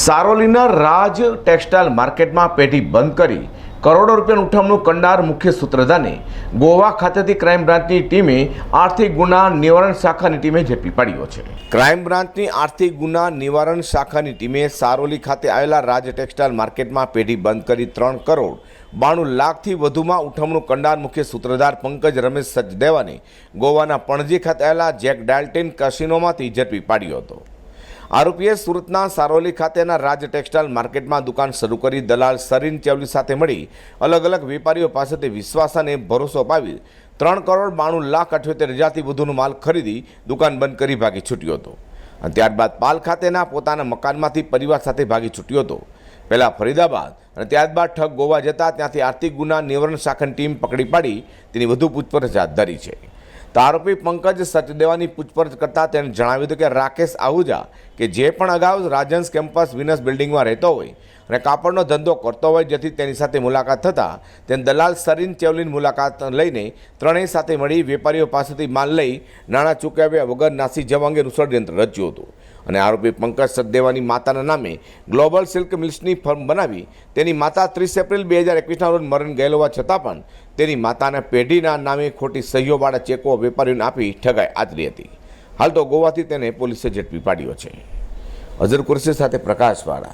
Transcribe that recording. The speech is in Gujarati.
સારોલીના રાજ ટેક્સટાઇલ માર્કેટમાં પેઢી બંધ કરી કરોડો રૂપિયાનું ઉઠમણું કંડાર મુખ્ય સૂત્રધારને ગોવા ખાતેથી ક્રાઇમ બ્રાન્ચની ટીમે આર્થિક ગુના નિવારણ શાખાની ટીમે ઝડપી પાડ્યો છે. ક્રાઇમ બ્રાન્ચની આર્થિક ગુના નિવારણ શાખાની ટીમે સારોલી ખાતે આવેલા રાજ ટેક્સટાઇલ માર્કેટમાં પેઢી બંધ કરી ત્રણ કરોડ બાણું લાખથી વધુમાં ઉઠમણું કંડાર મુખ્ય સૂત્રધાર પંકજ રમેશ સચદેવાને ગોવાના પણજી ખાતે આવેલા જેક ડાલ્ટેન કસિનોમાંથી ઝડપી પાડ્યો હતો. આરોપીએ સુરતના સારોલી ખાતેના રાજ ટેક્સટાઇલ માર્કેટમાં દુકાન શરૂ કરી દલાલ સરીન ચેવલી સાથે મળી અલગ અલગ વેપારીઓ પાસેથી વિશ્વાસ અને ભરોસો અપાવી ત્રણ કરોડ બાણું લાખ અઠ્યોતેર હજારથી વધુનો માલ ખરીદી દુકાન બંધ કરી ભાગી છૂટ્યો હતો. અને ત્યારબાદ પાલ ખાતેના પોતાના મકાનમાંથી પરિવાર સાથે ભાગી છૂટ્યો હતો. પહેલાં ફરીદાબાદ અને ત્યારબાદ ઠગ ગોવા જતા ત્યાંથી આર્થિક ગુના નિવારણ શાખાની ટીમ પકડી પાડી. તેની વધુ પૂછપરછ હાથ ધરી છે. તો આરોપી પંકજ સચદેવાની પૂછપરછ કરતાં તેણે જણાવ્યું હતું કે રાકેશ આહુજા, કે જે પણ અગાઉ રાજન્સ કેમ્પસ વિનસ બિલ્ડિંગમાં રહેતો હોય અને કાપડનો ધંધો કરતો હોય જેથી તેની સાથે મુલાકાત થતાં તેને દલાલ સરીન ચેવલીની મુલાકાત લઈને ત્રણેય સાથે મળી વેપારીઓ પાસેથી માલ લઈ નાણાં ચૂકવ્યા વગર નાસી જવા અંગેનું ષડયંત્ર રચ્યું હતું. અને આરોપી પંકજ સચદેવાની માતાના નામે ગ્લોબલ સિલ્ક મિલ્સની ફર્મ બનાવી તેની માતા ત્રીસ એપ્રિલ બે હજાર એકવીસના રોજ મરણ ગયેલ હોવા છતાં પણ તેની માતાના પેઢીના નામે ખોટી સહીઓવાળા ચેકો વેપારીઓને આપી ઠગાઈ આચરી હતી. હાલ તો ગોવાથી તેને પોલીસે ઝડપી પાડ્યો છે. અઝર કુરશી સાથે પ્રકાશવાળા.